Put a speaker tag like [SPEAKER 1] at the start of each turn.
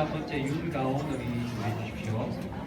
[SPEAKER 1] 21번째 윤가온으로 주의해 주십시오.